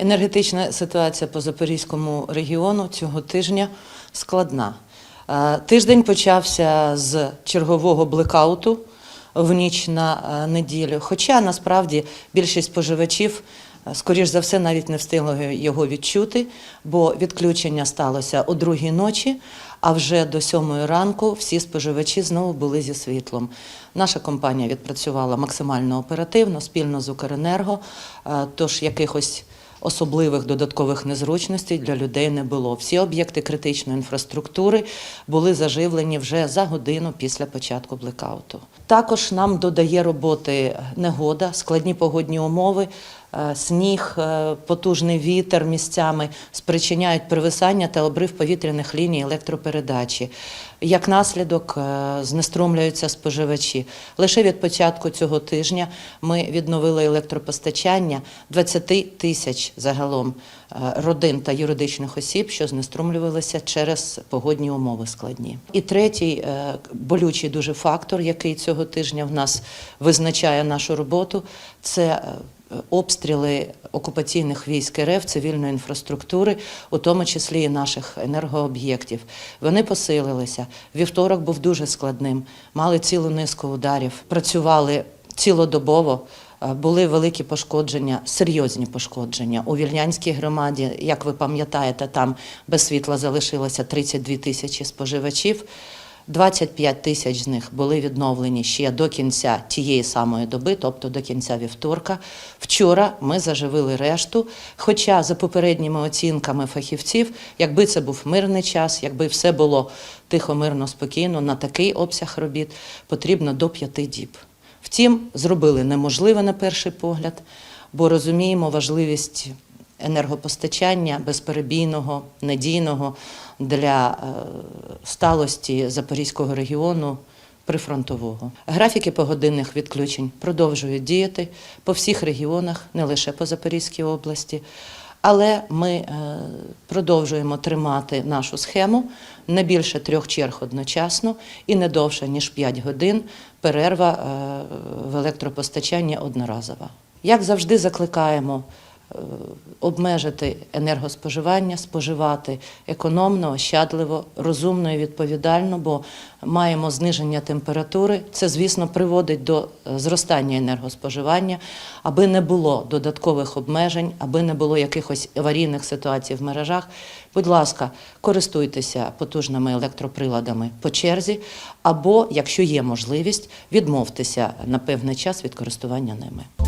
Енергетична ситуація по Запорізькому регіону цього тижня складна. Е, Тиждень почався з чергового блекауту в ніч на е, неділю. Хоча насправді більшість споживачів, е, скоріш за все, навіть не встигли його відчути, бо відключення сталося о другій ночі, а вже до сьомої ранку всі споживачі знову були зі світлом. Наша компанія відпрацювала максимально оперативно, спільно з Укренерго, тож якихось Особливих додаткових незручностей для людей не було. Всі об'єкти критичної інфраструктури були заживлені вже за годину після початку блекауту. Також нам додає роботи негода, складні погодні умови, сніг, е, потужний вітер місцями спричиняють привисання та обрив повітряних ліній електропередачі. Як наслідок е, знеструмлюються споживачі. Лише від початку цього тижня ми відновили електропостачання 20 тисяч загалом е, родин та юридичних осіб, що знеструмлювалися через погодні умови складні. І третій е, болючий дуже фактор, який цього тижня в нас визначає нашу роботу, це е, обстріли окупаційних військ РФ цивільної інфраструктури, у тому числі і наших енергооб'єктів. Вони посилилися. Вівторок був дуже складним. Мали цілу низку ударів, працювали цілодобово. Були великі пошкодження, серйозні пошкодження. У Вільнянській громаді, як ви пам'ятаєте, там без світла залишилося 32 тисячі споживачів. 25 тисяч з них були відновлені ще до кінця тієї самої доби, тобто до кінця вівторка. Вчора ми заживили решту. Хоча, за попередніми оцінками фахівців, якби це був мирний час, якби все було тихо, мирно, спокійно, на такий обсяг робіт потрібно до п'яти діб. Втім, зробили неможливе на перший погляд, бо розуміємо важливість енергопостачання безперебійного, надійного для е, сталості Запорізького регіону прифронтового. Графіки погодинних відключень продовжують діяти по всіх регіонах, не лише по Запорізькій області. Але ми е, продовжуємо тримати нашу схему не більше трьох черг одночасно і не довше ніж 5 годин перерва е, в електропостачанні одноразова. Як завжди, закликаємо обмежити енергоспоживання, споживати економно, ощадливо, розумно і відповідально, бо маємо зниження температури. Це, звісно, приводить до е, зростання енергоспоживання, аби не було додаткових обмежень, аби не було якихось аварійних ситуацій в мережах. Будь ласка, користуйтеся потужними електроприладами по черзі, або, якщо є можливість, відмовтеся на певний час від користування ними.